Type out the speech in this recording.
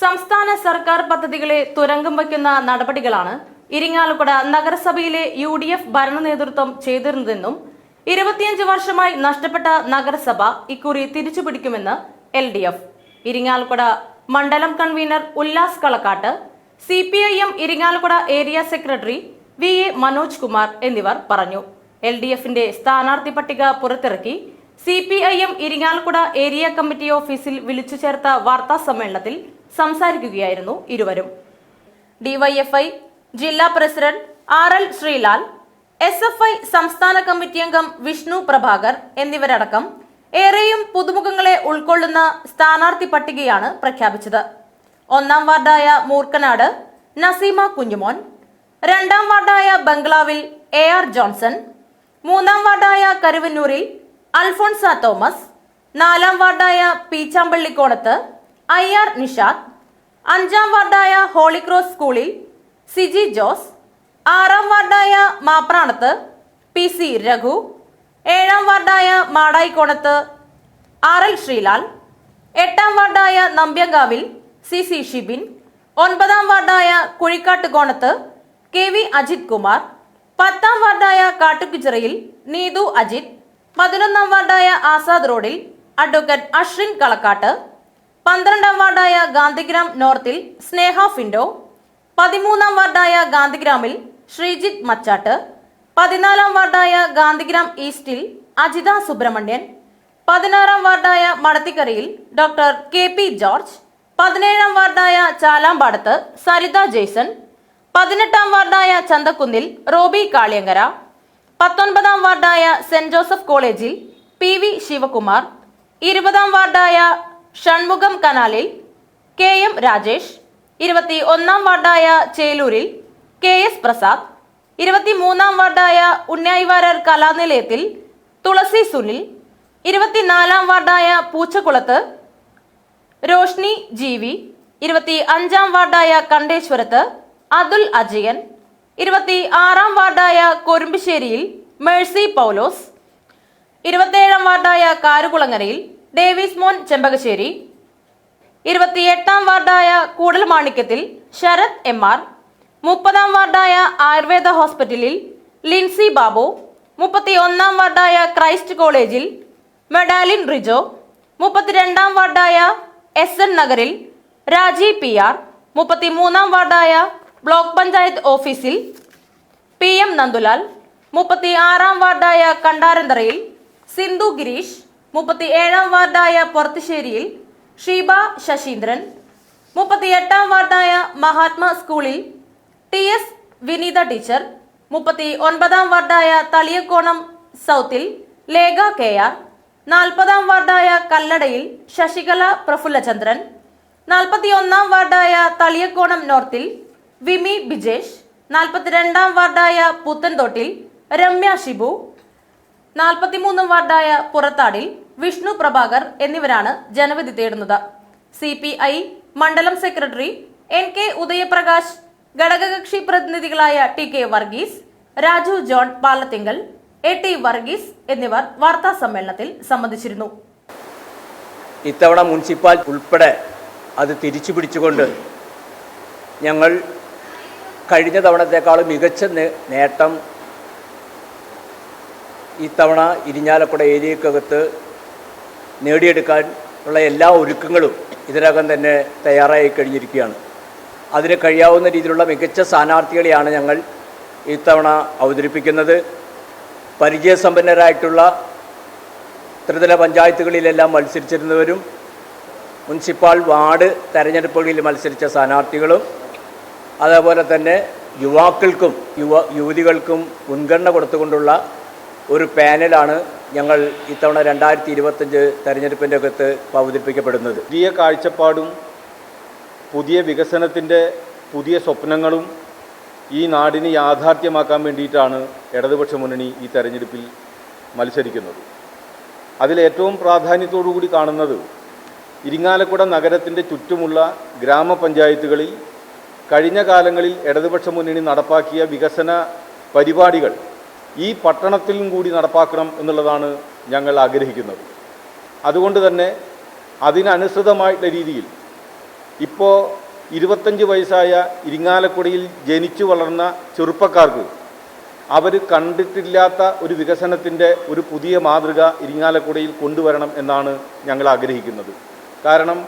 സംസ്ഥാന സർക്കാർ പദ്ധതികളെ തുരങ്കം വയ്ക്കുന്ന നടപടികളാണ് ഇരിങ്ങാലക്കുട നഗരസഭയിലെ യു ഡി എഫ് ഭരണ നേതൃത്വം ചെയ്തിരുന്നതെന്നും ഇരുപത്തിയഞ്ച് വർഷമായി നഷ്ടപ്പെട്ട നഗരസഭ ഇക്കുറി തിരിച്ചുപിടിക്കുമെന്ന് എൽ ഡി എഫ് ഇരിങ്ങാലക്കുട മണ്ഡലം convener Ullas Kalakkat C P I M Irinjalakuda area secretary V A Manoj Kumar എന്നിവർ പറഞ്ഞു. എൽ ഡി എഫിന്റെ സ്ഥാനാർത്ഥി പട്ടിക പുറത്തിറക്കി C P I M Irinjalakuda area committee ഓഫീസിൽ വിളിച്ചു ചേർത്ത വാർത്താ സമ്മേളനത്തിൽ സംസാരിക്കുകയായിരുന്നു ഇരുവരും. ഡിവൈഎഫ്ഐ ജില്ലാ president R L Sreelal S F I സംസ്ഥാന കമ്മിറ്റി അംഗം വിഷ്ണു പ്രഭാകർ എന്നിവരടക്കം ഏറെയും പുതുമുഖങ്ങളെ ഉൾക്കൊള്ളുന്ന സ്ഥാനാർത്ഥി പട്ടികയാണ് പ്രഖ്യാപിച്ചത്. ഒന്നാം വാർഡായ മൂർക്കനാട് നസീമ കുഞ്ഞുമോൻ രണ്ടാം വാർഡായ ബംഗ്ലാവിൽ എ ആർ ജോൺസൺ മൂന്നാം വാർഡായ കരുവന്നൂരിൽ അൽഫോൺസ തോമസ് നാലാം വാർഡായ പീച്ചാമ്പള്ളിക്കോണത്ത് ഐ ആർ നിഷാദ് അഞ്ചാം വാർഡായ ഹോളിക്രോസ് സ്കൂളിൽ സിജി ജോസ് ആറാം വാർഡായ മാപ്രാണത്ത് പി സി രഘു ഏഴാം വാർഡായ മാടായിക്കോണത്ത് ആർ എൽ ശ്രീലാൽ എട്ടാം വാർഡായ നമ്പ്യങ്കാവിൽ സി സി ഷിബിൻ ഒൻപതാം വാർഡായ കുഴിക്കാട്ടുകോണത്ത് കെ വി അജിത് കുമാർ പത്താം വാർഡായ കാട്ടുകിച്ചിറയിൽ നീതു അജിത് പതിനൊന്നാം വാർഡായ ആസാദ് റോഡിൽ അഡ്വക്കേറ്റ് അശ്വിൻ കളക്കാട്ട് പന്ത്രണ്ടാം വാർഡായ ഗാന്ധിഗ്രാം നോർത്തിൽ സ്നേഹ ഫിൻഡോ പതിമൂന്നാം വാർഡായ ഗാന്ധിഗ്രാമിൽ ശ്രീജിത്ത് മച്ചാട്ട് പതിനാലാം വാർഡായ ഗാന്ധിഗ്രാം ഈസ്റ്റിൽ അജിത സുബ്രഹ്മണ്യൻ പതിനാറാം വാർഡായ മടത്തിക്കരയിൽ ഡോക്ടർ കെ പി ജോർജ് പതിനേഴാം വാർഡായ ചാലാമ്പാടത്ത് സരിത ജേസൺ പതിനെട്ടാം വാർഡായ ചന്തക്കുന്നിൽ റോബി കാളിയങ്കര പത്തൊൻപതാം വാർഡായ സെന്റ് ജോസഫ് കോളേജിൽ പി വി ശിവകുമാർ ഇരുപതാം വാർഡായ ഷൺമുഖം കനാലിൽ കെ എം രാജേഷ് ഇരുപത്തി ഒന്നാം വാർഡായ ചേലൂരിൽ കെ എസ് പ്രസാദ് ഇരുപത്തി മൂന്നാം വാർഡായ ഉണ്ണായിവാരർ കലാനിലയത്തിൽ തുളസി സുനിൽ ഇരുപത്തിനാലാം വാർഡായ പൂച്ചക്കുളത്ത് രോഷ്നി ജി വി ഇരുപത്തി അഞ്ചാം വാർഡായ കണ്ടേശ്വരത്ത് അതുൽ അജയൻ ഇരുപത്തി ആറാം വാർഡായ കൊരുമ്പിശ്ശേരിയിൽ മേഴ്സി പൗലോസ് ഇരുപത്തിയേഴാം വാർഡായ കാരുകുളങ്ങരയിൽ ഡേവിസ് മോൻ ചെമ്പകശ്ശേരി. ഇരുപത്തിയെട്ടാം വാർഡായ കൂടൽമാണിക്യത്തിൽ ശരത് എം ആർ. മുപ്പതാം വാർഡായ ആയുർവേദ ഹോസ്പിറ്റലിൽ ലിൻസി ബാബു. മുപ്പത്തി ഒന്നാം വാർഡായ ക്രൈസ്റ്റ് കോളേജിൽ മെഡാലിൻ റിജോ. മുപ്പത്തിരണ്ടാം വാർഡായ എസ് എൻ നഗറിൽ രാജി പി ആർ. മുപ്പത്തിമൂന്നാം വാർഡായ ബ്ലോക്ക് പഞ്ചായത്ത് ഓഫീസിൽ പി എം നന്ദുലാൽ. മുപ്പത്തി ആറാം വാർഡായ കണ്ടാരന്തറയിൽ സിന്ധു ഗിരീഷ്. മുപ്പത്തി ഏഴാം വാർഡായ പൊറത്തുശ്ശേരിയിൽ ഷീബ ശശീന്ദ്രൻ മുപ്പത്തി എട്ടാം വാർഡായ മഹാത്മാ സ്കൂളിൽ ടി എസ് വിനീത ടീച്ചർ മുപ്പത്തി ഒൻപതാം വാർഡായ തളിയക്കോണം സൗത്തിൽ ലേഖ കെ ആർ നാൽപ്പതാം വാർഡായ കല്ലടയിൽ ശശികല പ്രഫുല്ലചന്ദ്രൻ നാൽപ്പത്തി ഒന്നാം വാർഡായ തളിയക്കോണം നോർത്തിൽ വിമി ബിജേഷ് നാൽപ്പത്തിരണ്ടാം വാർഡായ പുത്തൻതോട്ടിൽ രമ്യ ഷിബു നാൽപ്പത്തിമൂന്നാം വാർഡായ പുറത്താടിൽ വിഷ്ണു പ്രഭാകർ എന്നിവരാണ് ജനവിധി തേടുന്നത്. സി പി ഐ മണ്ഡലം സെക്രട്ടറി എൻ കെ ഉദയപ്രകാശ് ഘടകകക്ഷി പ്രതിനിധികളായ T K Varghese Raju John Palathinkal A T Varghese എന്നിവർ വാർത്താ സമ്മേളനത്തിൽ സംബന്ധിച്ചിരുന്നു. ഇത്തവണ മുനിസിപ്പാൽ ഉൾപ്പെടെ അത് തിരിച്ചു പിടിച്ചുകൊണ്ട് ഞങ്ങൾ കഴിഞ്ഞ തവണത്തേക്കാളും മികച്ച നേട്ടം ഇത്തവണ ഇരിഞ്ഞാലക്കുട ഏരിയക്കകത്ത് നേടിയെടുക്കാൻ ഉള്ള എല്ലാ ഒരുക്കങ്ങളും ഇതിനകം തന്നെ തയ്യാറായി കഴിഞ്ഞിരിക്കുകയാണ്. അതിന് കഴിയാവുന്ന രീതിയിലുള്ള മികച്ച സ്ഥാനാർത്ഥികളെയാണ് ഞങ്ങൾ ഇത്തവണ അവതരിപ്പിക്കുന്നത്. പരിചയസമ്പന്നരായിട്ടുള്ള ത്രിതല പഞ്ചായത്തുകളിലെല്ലാം മത്സരിച്ചിരുന്നവരും മുനിസിപ്പാൽ വാർഡ് തെരഞ്ഞെടുപ്പുകളിൽ മത്സരിച്ച സ്ഥാനാർത്ഥികളും അതേപോലെ തന്നെ യുവാക്കൾക്കും യുവ യുവതികൾക്കും മുൻഗണന കൊടുത്തുകൊണ്ടുള്ള ഒരു പാനലാണ് ഞങ്ങൾ ഇത്തവണ രണ്ടായിരത്തി ഇരുപത്തഞ്ച് തെരഞ്ഞെടുപ്പിന്റെ അകത്ത് അവതരിപ്പിക്കപ്പെടുന്നത് പുതിയ കാഴ്ചപ്പാടും പുതിയ വികസനത്തിന്റെ പുതിയ സ്വപ്നങ്ങളും ഈ നാടിന് യാഥാർത്ഥ്യമാക്കാൻ വേണ്ടിയിട്ടാണ് ഇടതുപക്ഷ മുന്നണി ഈ തെരഞ്ഞെടുപ്പിൽ മത്സരിക്കുന്നത്. അതിലേറ്റവും കൂടി കാണുന്നത് ഇരിങ്ങാലക്കുട നഗരത്തിന്റെ ചുറ്റുമുള്ള ഗ്രാമപഞ്ചായത്തുകളിൽ കഴിഞ്ഞ കാലങ്ങളിൽ ഇടതുപക്ഷ മുന്നണി നടപ്പാക്കിയ വികസന പരിപാടികൾ ഈ പട്ടണത്തിലും കൂടി നടപ്പാക്കണം എന്നുള്ളതാണ് ഞങ്ങൾ ആഗ്രഹിക്കുന്നത്. അതുകൊണ്ട് തന്നെ അതിനനുസൃതമായിട്ടുള്ള രീതിയിൽ ഇപ്പോൾ ഇരുപത്തഞ്ച് വയസ്സായ ഇരിങ്ങാലക്കുടയിൽ ജനിച്ചു വളർന്ന ചെറുപ്പക്കാർക്ക് അവർ കണ്ടിട്ടില്ലാത്ത ഒരു വികസനത്തിന്റെ ഒരു പുതിയ മാതൃക ഇരിങ്ങാലക്കുടയിൽ കൊണ്ടുവരണം എന്നാണ് ഞങ്ങൾ ആഗ്രഹിക്കുന്നത്. കാരണം